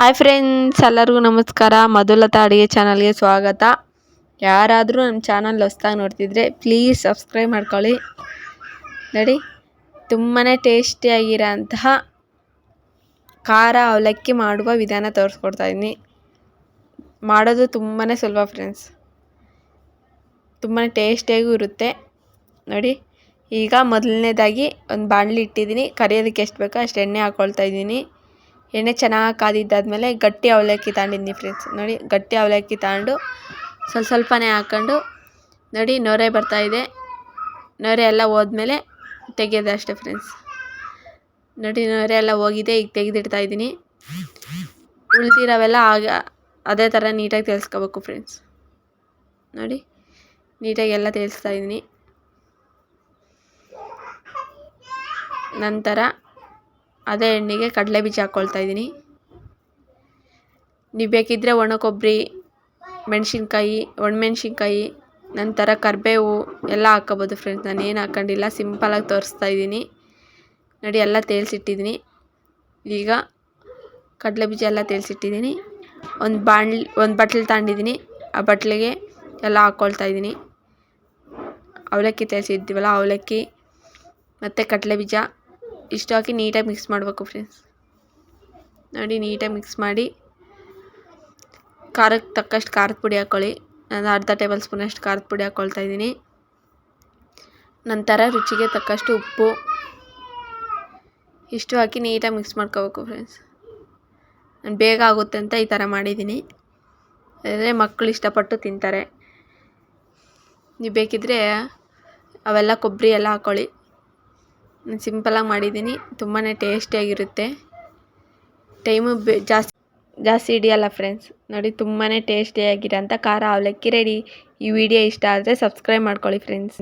Hi friends ಎಲ್ಲರಿಗೂ ನಮಸ್ಕಾರ. ಮಧುಲತಾ ಅಡುಗೆ ಚಾನಲ್ಗೆ ಸ್ವಾಗತ. ಯಾರಾದರೂ ನಮ್ಮ ಚಾನಲ್ ಹೊಸ್ದಾಗಿ ನೋಡ್ತಿದ್ರೆ ಪ್ಲೀಸ್ ಸಬ್ಸ್ಕ್ರೈಬ್ ಮಾಡ್ಕೊಳ್ಳಿ. ನೋಡಿ ತುಂಬಾ ಟೇಸ್ಟಿಯಾಗಿರೋಂತಹ ಖಾರ ಅವಲಕ್ಕಿ ಮಾಡುವ ವಿಧಾನ ತೋರಿಸ್ಕೊಡ್ತಾ ಇದ್ದೀನಿ ಮಾಡೋದು ತುಂಬಾ ಸುಲಭ ಫ್ರೆಂಡ್ಸ್ ತುಂಬಾ ಟೇಸ್ಟಿಯಾಗೂ ಇರುತ್ತೆ. ನೋಡಿ, ಈಗ ಮೊದಲನೇದಾಗಿ ಒಂದು ಬಾಣಲಿ ಇಟ್ಟಿದ್ದೀನಿ. ಕರಿಯೋದಕ್ಕೆ ಎಷ್ಟು ಬೇಕೋ ಅಷ್ಟು ಎಣ್ಣೆ ಹಾಕ್ಕೊಳ್ತಾ ಇದ್ದೀನಿ ಎಣ್ಣೆ ಚೆನ್ನಾಗಿ ಕಾದಿದ್ದಾದ್ಮೇಲೆ ಗಟ್ಟಿ ಅವಲಕ್ಕಿ ತಗೊಂಡಿದ್ದೀನಿ ಫ್ರೆಂಡ್ಸ್ ನೋಡಿ, ಗಟ್ಟಿ ಅವಲಕ್ಕಿ ತಗೊಂಡು ಸ್ವಲ್ಪ ಸ್ವಲ್ಪನೇ ಹಾಕ್ಕೊಂಡು ನೋಡಿ, ನೊರೆ ಬರ್ತಾಯಿದೆ ನೊರೆ ಎಲ್ಲ ಹೋದ್ಮೇಲೆ ತೆಗೆಯೋದು ಅಷ್ಟೇ ಫ್ರೆಂಡ್ಸ್ ನೋಡಿ, ನೊರೆ ಎಲ್ಲ ಹೋಗಿದೆ, ಈಗ ತೆಗೆದಿಡ್ತಾ ಇದ್ದೀನಿ. ಉಳಿದಿರೋವೆಲ್ಲ ಆಗ ಅದೇ ಥರ ನೀಟಾಗಿ ತಿಳಿಸ್ಕೋಬೇಕು ಫ್ರೆಂಡ್ಸ್ ನೋಡಿ, ನೀಟಾಗಿ ಎಲ್ಲ ತಿಳಿಸ್ತಾ ಇದ್ದೀನಿ. ನಂತರ ಅದೇ ಎಣ್ಣೆಗೆ ಕಡಲೆ ಬೀಜ ಹಾಕ್ಕೊಳ್ತಾ ಇದ್ದೀನಿ. ನೀವು ಬೇಕಿದ್ದರೆ ಒಣ ಕೊಬ್ಬರಿ ಮೆಣಸಿನ್ಕಾಯಿ, ಒಣಮೆಣ್ಸಿನ್ಕಾಯಿ, ನಂತರ ಕರಿಬೇವು ಎಲ್ಲ ಹಾಕ್ಕೋಬೋದು ಫ್ರೆಂಡ್ಸ್ ನಾನು ಏನು ಹಾಕ್ಕೊಂಡಿಲ್ಲ ಸಿಂಪಲಾಗಿ ತೋರಿಸ್ತಾ ಇದ್ದೀನಿ. ನೋಡಿ, ಎಲ್ಲ ತೇಲ್ಸಿಟ್ಟಿದ್ದೀನಿ. ಈಗ ಕಡಲೆ ಬೀಜ ಎಲ್ಲ ತೇಲ್ಸಿಟ್ಟಿದ್ದೀನಿ. ಒಂದು ಬಾಣ್ಲಿ, ಒಂದು ಬಟ್ಲು ತಗೊಂಡಿದ್ದೀನಿ. ಆ ಬಟ್ಲಿಗೆ ಎಲ್ಲ ಹಾಕ್ಕೊಳ್ತಾ ಇದ್ದೀನಿ. ಅವಲಕ್ಕಿ ತೇಲ್ಸಿದ್ದೀವಲ್ಲ, ಅವಲಕ್ಕಿ ಮತ್ತು ಕಡಲೆ ಬೀಜ. ಇಷ್ಟು ಹಾಕಿ ನೀಟಾಗಿ ಮಿಕ್ಸ್ ಮಾಡಬೇಕು ಫ್ರೆಂಡ್ಸ್ ನೋಡಿ, ನೀಟಾಗಿ ಮಿಕ್ಸ್ ಮಾಡಿ ಖಾರಕ್ಕೆ ತಕ್ಕಷ್ಟು ಖಾರದ ಪುಡಿ ಹಾಕ್ಕೊಳ್ಳಿ ನಾನು ಅರ್ಧ ಟೇಬಲ್ ಸ್ಪೂನಷ್ಟು ಖಾರದ ಪುಡಿ ಹಾಕ್ಕೊಳ್ತಾ ಇದ್ದೀನಿ. ನಂತರ ರುಚಿಗೆ ತಕ್ಕಷ್ಟು ಉಪ್ಪು ಇಷ್ಟು ಹಾಕಿ ನೀಟಾಗಿ ಮಿಕ್ಸ್ ಮಾಡ್ಕೋಬೇಕು ಫ್ರೆಂಡ್ಸ್ ನಾನು ಬೇಗ ಆಗುತ್ತೆ ಅಂತ ಈ ಥರ ಮಾಡಿದ್ದೀನಿ. ಅಂದರೆ ಮಕ್ಕಳು ಇಷ್ಟಪಟ್ಟು ತಿಂತಾರೆ. ನೀವು ಬೇಕಿದ್ದರೆ ಅವೆಲ್ಲ ಕೊಬ್ಬರಿ ಎಲ್ಲ ಹಾಕ್ಕೊಳ್ಳಿ ಸಿಂಪಲಾಗಿ ಮಾಡಿದ್ದೀನಿ. ತುಂಬಾ ಟೇಸ್ಟಿಯಾಗಿರುತ್ತೆ ಟೈಮು ಬೆ ಜಾಸ್ತಿ ಜಾಸ್ತಿ ಹಿಡಿಯಲ್ಲ ಫ್ರೆಂಡ್ಸ್. ನೋಡಿ ತುಂಬಾ ಟೇಸ್ಟಿಯಾಗಿರೋಂಥ ಖಾರ ಅವಲಕ್ಕಿ ರೆಡಿ. ಈ ವಿಡಿಯೋ ಇಷ್ಟ ಆದರೆ ಸಬ್ಸ್ಕ್ರೈಬ್ ಮಾಡ್ಕೊಳ್ಳಿ ಫ್ರೆಂಡ್ಸ್.